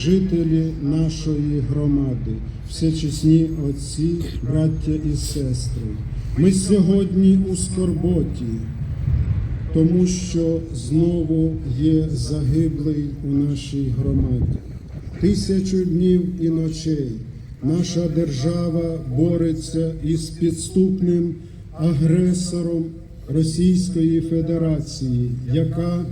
жителі нашої громади, всечесні отці, браття і сестри. Ми сьогодні у скорботі, тому що знову є загиблий у нашій громаді. Тисячу днів і ночей наша держава бореться із підступним агресором Російської Федерації, яка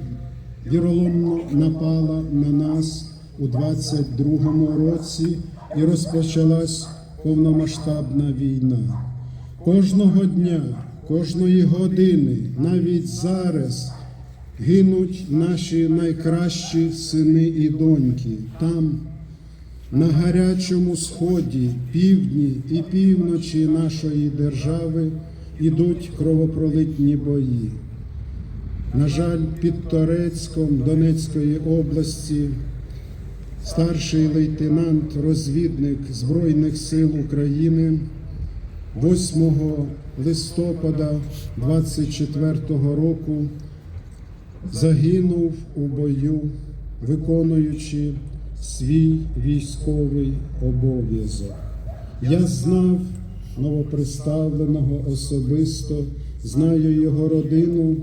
віроломно напала на нас у 22-му році і розпочалась повномасштабна війна. Кожного дня, кожної години, навіть зараз гинуть наші найкращі сини і доньки там, на гарячому сході, півдні і півночі нашої держави ідуть кровопролитні бої. На жаль, під Торецьком Донецької області старший лейтенант, розвідник Збройних сил України 8 листопада 24-го року загинув у бою, виконуючи свій військовий обов'язок. Я знав новоприставленого особисто, знаю його родину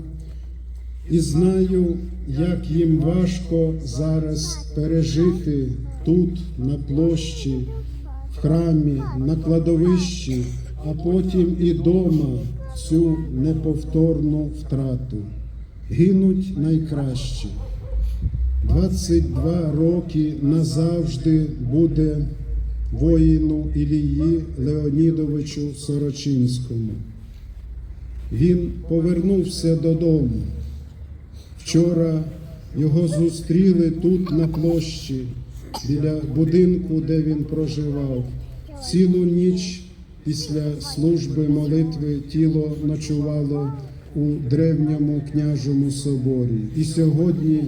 і знаю, як їм важко зараз пережити тут, на площі, в храмі, на кладовищі, а потім і дома цю неповторну втрату. Гинуть найкращі. 22 роки назавжди буде воїну Ілії Леонідовичу Сорочинському. Він повернувся додому. Вчора його зустріли тут на площі біля будинку, де він проживав. Цілу ніч після служби молитви тіло ночувало у древньому княжому соборі. І сьогодні,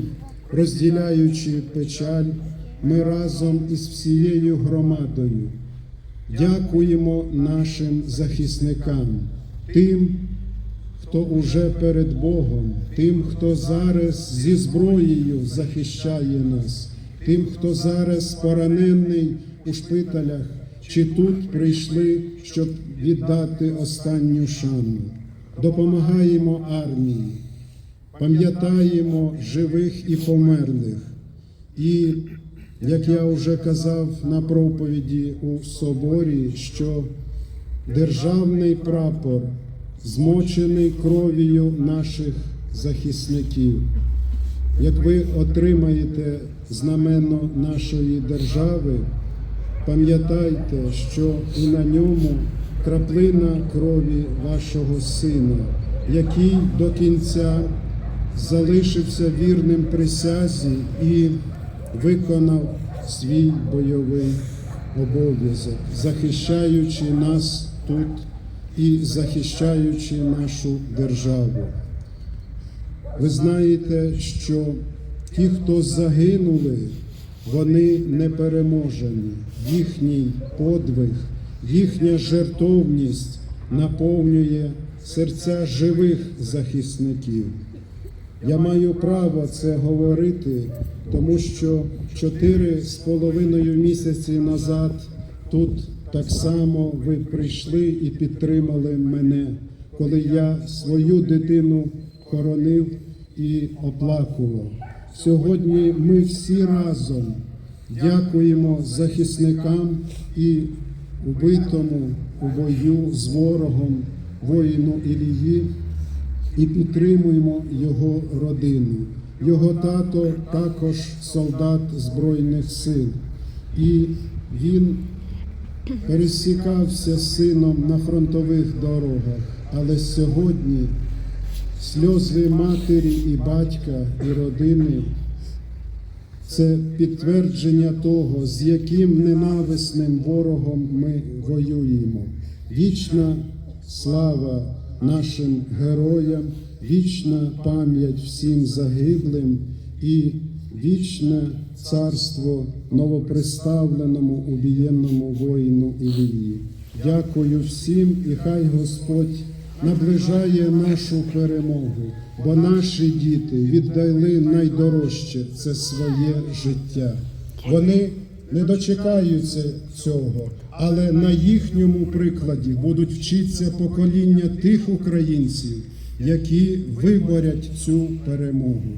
розділяючи печаль, ми разом із всією громадою дякуємо нашим захисникам, тим, хто уже перед Богом, тим, хто зараз зі зброєю захищає нас, тим, хто зараз поранений у шпиталях, чи тут прийшли, щоб віддати останню шану. Допомагаємо армії, пам'ятаємо живих і померлих. І, як я вже казав на проповіді у соборі, що державний прапор змочений кров'ю наших захисників. Як ви отримаєте знамено нашої держави, пам'ятайте, що і на ньому краплина крові вашого сина, який до кінця залишився вірним присязі і виконав свій бойовий обов'язок, захищаючи нас тут і захищаючи нашу державу. Ви знаєте, що ті, хто загинули, вони не переможені. Їхній подвиг, їхня жертовність наповнює серця живих захисників. Я маю право це говорити, тому що чотири з половиною місяці назад тут так само ви прийшли і підтримали мене, коли я свою дитину хоронив і оплакував. Сьогодні ми всі разом дякуємо захисникам і убитому у бою з ворогом воїну Ілії і підтримуємо його родину. Його тато також солдат Збройних сил, і він пересікався сином на фронтових дорогах, але сьогодні сльози матері і батька і родини це підтвердження того, з яким ненависним ворогом ми воюємо. Вічна слава нашим героям, вічна пам'ять всім загиблим і вічне царство новоприставленому убієнному воїну Ілії. Дякую всім, і хай Господь наближає нашу перемогу, бо наші діти віддали найдорожче це своє життя. Вони не дочекаються цього, але на їхньому прикладі будуть вчитися покоління тих українців, які виборять цю перемогу.